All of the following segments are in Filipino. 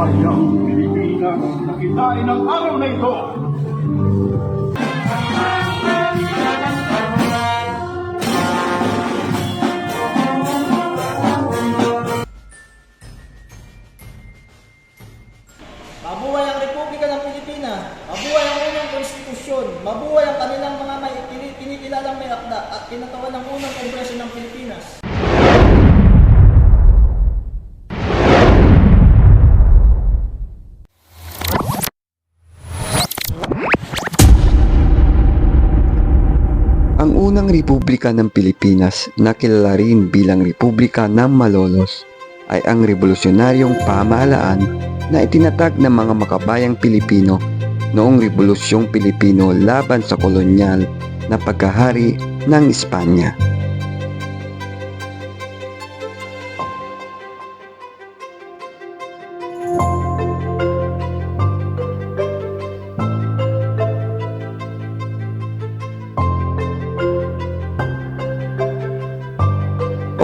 Bayang Pilipinas na kitain ang araw na ito. Mabuhay ang Republika ng Pilipinas. Mabuhay ang unang konstitusyon. Mabuhay ang kanilang mga may kini- kinikilalang may akda at kinatawan ng unang kongreso ng Pilipinas. Unang Republika ng Pilipinas na kilala rin bilang Republika ng Malolos ay ang revolusyonaryong pamahalaan na itinatag ng mga makabayang Pilipino noong Revolusyong Pilipino laban sa kolonyal na pagkahari ng Espanya.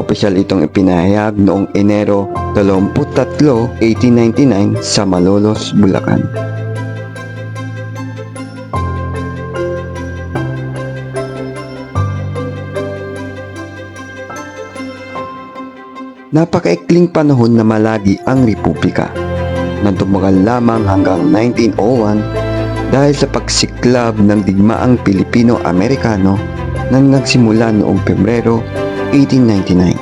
Opisyal itong ipinahayag noong Enero 23, 1899 sa Malolos, Bulacan. Napakaikling panahon na malagi ang Republika nang tumagal lamang hanggang 1901 dahil sa pagsiklab ng digmaang Pilipino-Amerikano na nagsimula noong Pebrero 1899.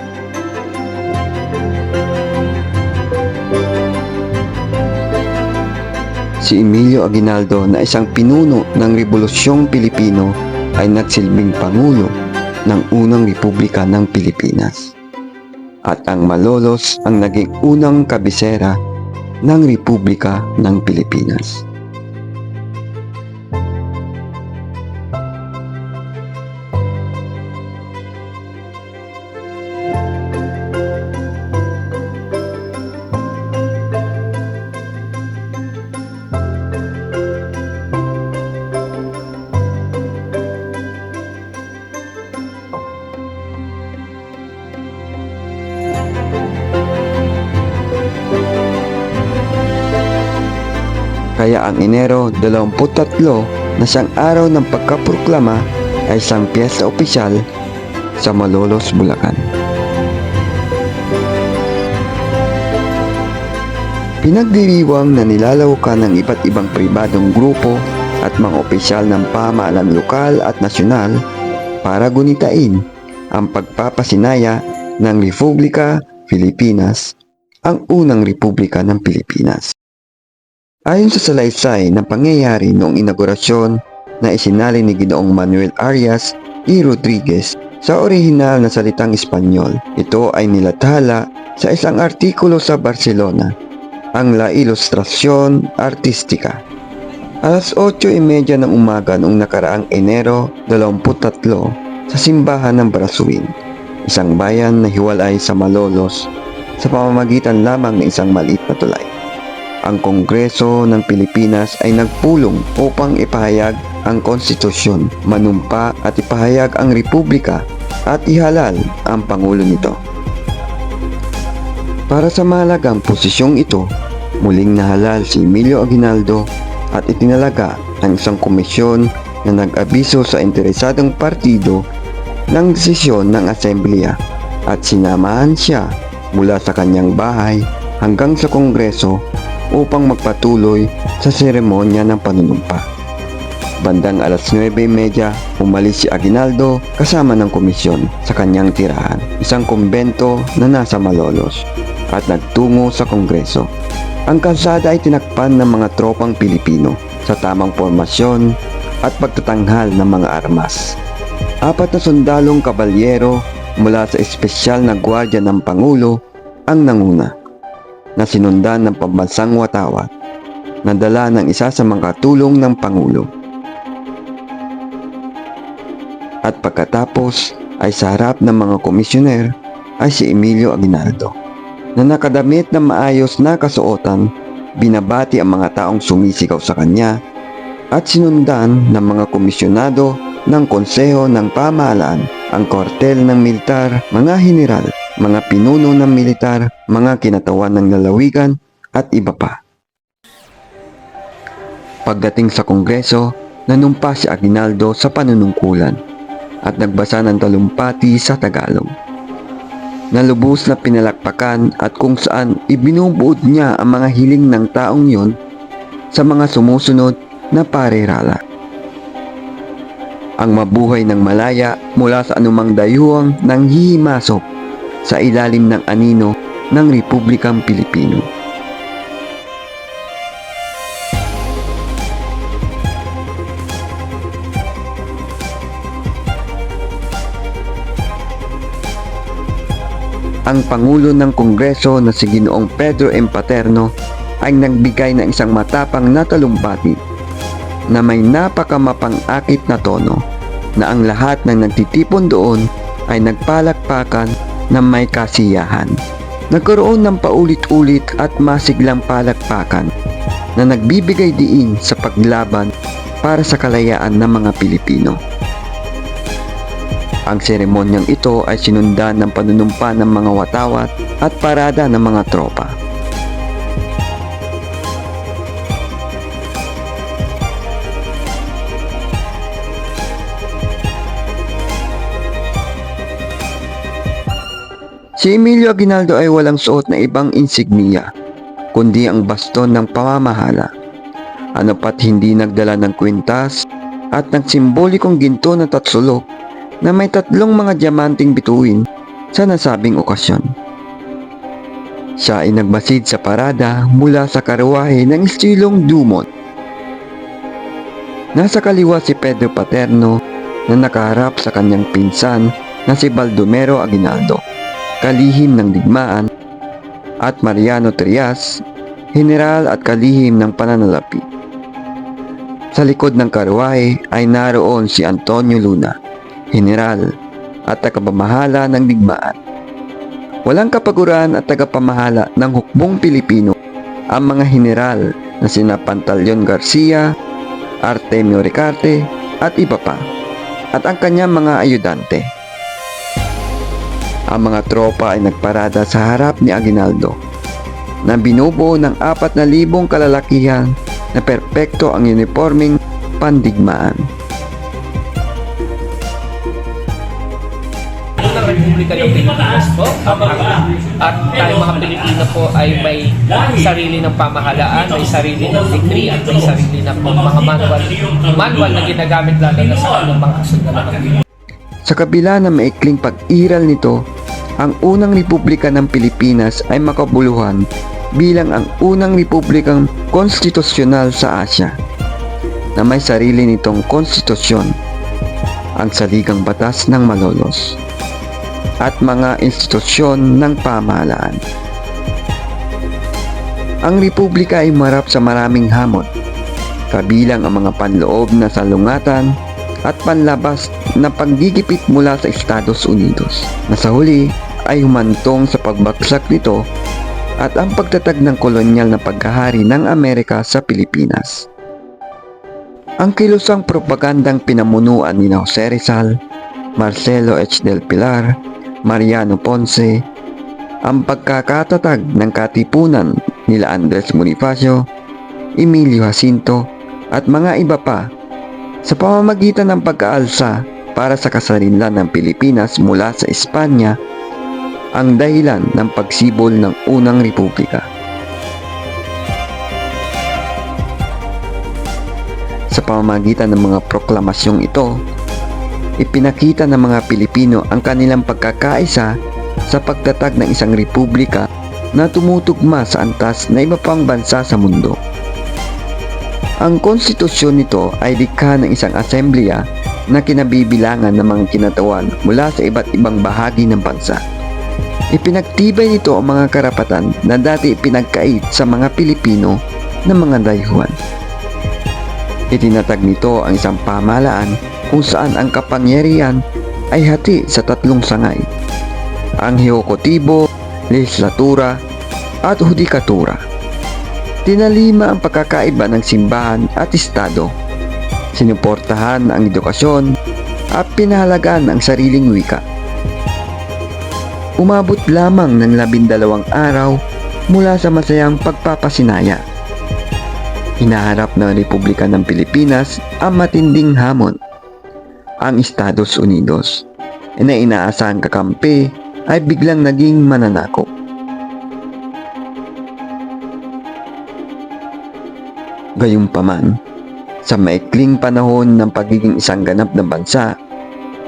Si Emilio Aguinaldo na isang pinuno ng Rebolusyong Pilipino ay nagsilbing Pangulo ng unang Republika ng Pilipinas. At ang Malolos ang naging unang kabisera ng Republika ng Pilipinas. Kaya ang Enero 23 na siyang araw ng pagkaproklama ay isang piyesta opisyal sa Malolos, Bulacan. Pinagdiriwang na nilalawkan ng iba't ibang pribadong grupo at mga opisyal ng pamahalaan lokal at nasyonal para gunitain ang pagpapasinaya ng Republika Pilipinas, ang unang Republika ng Pilipinas. Ayon sa salaysay ng pangyayari noong inaugurasyon na isinali ni Ginoong Manuel Arias y Rodriguez sa orihinal na salitang Espanyol, ito ay nilathala sa isang artikulo sa Barcelona, ang La Ilustración Artística. Alas 8.30 ng umaga noong nakaraang Enero 23 sa simbahan ng Brasuin, isang bayan na hiwalay sa Malolos sa pamamagitan lamang ng isang maliit na tulay ang Kongreso ng Pilipinas ay nagpulong upang ipahayag ang konstitusyon, manumpa at ipahayag ang republika at ihalal ang pangulo nito. Para sa mahalagang posisyong ito, muling nahalal si Emilio Aguinaldo at itinalaga ang isang komisyon na nag-abiso sa interesadong partido ng desisyon ng Asembleya at sinamahan siya mula sa kanyang bahay hanggang sa Kongreso upang magpatuloy sa seremonya ng panunumpa. Bandang alas 9.30, umalis si Aguinaldo kasama ng komisyon sa kanyang tirahan, isang kumbento na nasa Malolos, at nagtungo sa Kongreso. Ang kalsada ay tinakpan ng mga tropang Pilipino sa tamang formasyon at pagtatanghal ng mga armas. Apat na sundalong kabalyero mula sa espesyal na gwardya ng Pangulo ang nanguna na sinundan ng pambansang watawat na dala ng isa sa mga katulong ng Pangulo. At pagkatapos ay sa harap ng mga komisyoner ay si Emilio Aguinaldo na nakadamit na maayos na kasuotan binabati ang mga taong sumisigaw sa kanya at sinundan ng mga komisyonado ng Konseho ng Pamahalaan, ang kortel ng militar, mga general, mga pinuno ng militar, mga kinatawan ng lalawigan at iba pa. Pagdating sa kongreso, nanumpa si Aguinaldo sa panunungkulan at nagbasa ng talumpati sa Tagalog. Nalubos na pinalakpakan at kung saan ibinubuod niya ang mga hiling ng taong yon sa mga sumusunod na parerala. Ang mabuhay ng malaya mula sa anumang dayuhang nang hihimasok sa ilalim ng anino ng Republikang Pilipino. Ang Pangulo ng Kongreso na si Ginoong Pedro M. Paterno ay nagbigay ng isang matapang na talumpati na may napakamapang-akit na tono na ang lahat ng nagtitipon doon ay nagpalakpakan na may kasiyahan. Nagkaroon ng paulit-ulit at masiglang palakpakan na nagbibigay diin sa paglaban para sa kalayaan ng mga Pilipino. Ang seremonyang ito ay sinundan ng panunumpa ng mga watawat at parada ng mga tropa. Si Emilio Aguinaldo ay walang suot na ibang insignia, kundi ang baston ng pamamahala. Ano pat hindi nagdala ng kwintas at ng simbolikong ginto na tatsulok na may tatlong mga diamanting bituin sa nasabing okasyon. Siya ay nagmasid sa parada mula sa karwahe ng estilong Dumont. Nasa kaliwa si Pedro Paterno na nakaharap sa kanyang pinsan na si Baldomero Aguinaldo, kalihim ng digmaan, at Mariano Trias, general at kalihim ng pananalapi. Sa likod ng karwahe ay naroon si Antonio Luna, general at tagapamahala ng digmaan. Walang kapaguran at tagapamahala ng hukbong Pilipino ang mga general na sina Pantaleon Garcia, Artemio Ricarte at iba pa at ang kanyang mga ayudante. Ang mga tropa ay nagparada sa harap ni Aguinaldo na binubuo ng 4,000 kalalakihan na perpekto ang uniforming pandigmaan. ng Republika ng Pilipinas po. At tayo mga Pilipino po ay may sarili ng pamahalaan, may sarili ng decree, at may sarili po mga manual, manual na ginagamit lalo na sa kanilang mga kasundalan. Sa kabila ng maikling pag-iral nito, ang unang Republika ng Pilipinas ay makabuluhan bilang ang unang republikang konstitusyonal sa Asya na may sarili nitong konstitusyon, ang saligang batas ng Malolos at mga institusyon ng pamahalaan. Ang republika ay marap sa maraming hamon, kabilang ang mga panloob na salungatan at panlabas na paggigipit mula sa Estados Unidos na sa huli ay humantong sa pagbagsak nito at ang pagtatag ng kolonyal na pagkahari ng Amerika sa Pilipinas. Ang kilusang propagandang pinamunuan ni Jose Rizal, Marcelo H. Del Pilar, Mariano Ponce, ang pagkakatatag ng katipunan nila Andres Bonifacio, Emilio Jacinto at mga iba pa sa pamamagitan ng pagkaalsa para sa kasarinlan ng Pilipinas mula sa Espanya ang dahilan ng pagsibol ng unang republika. Sa pamamagitan ng mga proklamasyong ito, ipinakita ng mga Pilipino ang kanilang pagkakaisa sa pagtatag ng isang republika na tumutugma sa antas na iba pang bansa sa mundo. Ang konstitusyon nito ay likha ng isang asembleya na kinabibilangan ng mga kinatawan mula sa iba't ibang bahagi ng bansa. Ipinagtibay nito ang mga karapatan na dati pinagkait sa mga Pilipino ng mga dayuhan. Itinatag nito ang isang pamahalaan kung saan ang kapangyarihan ay hati sa tatlong sangay. Ang heokotibo, legislatura, at hudikatura. Tinalima ang pagkakaiba ng simbahan at estado. Sinuportahan ang edukasyon at pinahalagaan ang sariling wika. Umabot lamang ng labindalawang araw mula sa masayang pagpapasinaya. hinaharap ng Republika ng Pilipinas ang matinding hamon. Ang Estados Unidos na inaasahang kakampi ay biglang naging mananakop. Gayunpaman, sa maikling panahon ng pagiging isang ganap na bansa,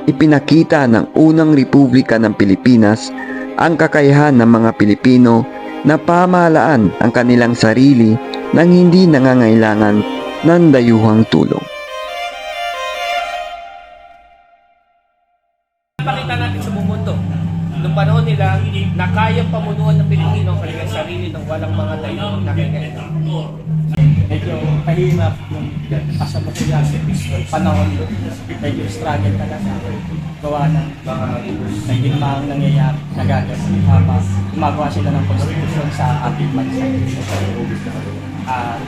ipinakita ng unang Republika ng Pilipinas ang kakayahan ng mga Pilipino na pamahalaan ang kanilang sarili nang hindi nangangailangan ng dayuhang tulong. Pakita natin sa buong mundo. Noong panahon nila, na kayang pamunuan ng Pilipino ang kanilang sarili ng walang mga dayo na kanya. Medyo mahirap yung kasalukuyan panahon. Medyo struggle talaga. Gawa ng naging mga nangyayari na gagawin habang gumagawa sila ng constitution sa ating bansa. Ah,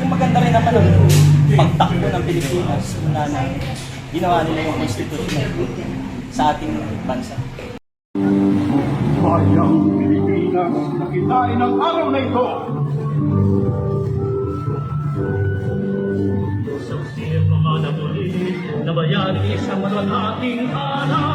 yung maganda rin naman ang pagtakbo ng Pilipinas na, na ginawa nila yung constitution sa ating bansa. Bayang Pilipinas, nakitain ang araw na ito. Bayani sa malalaking araw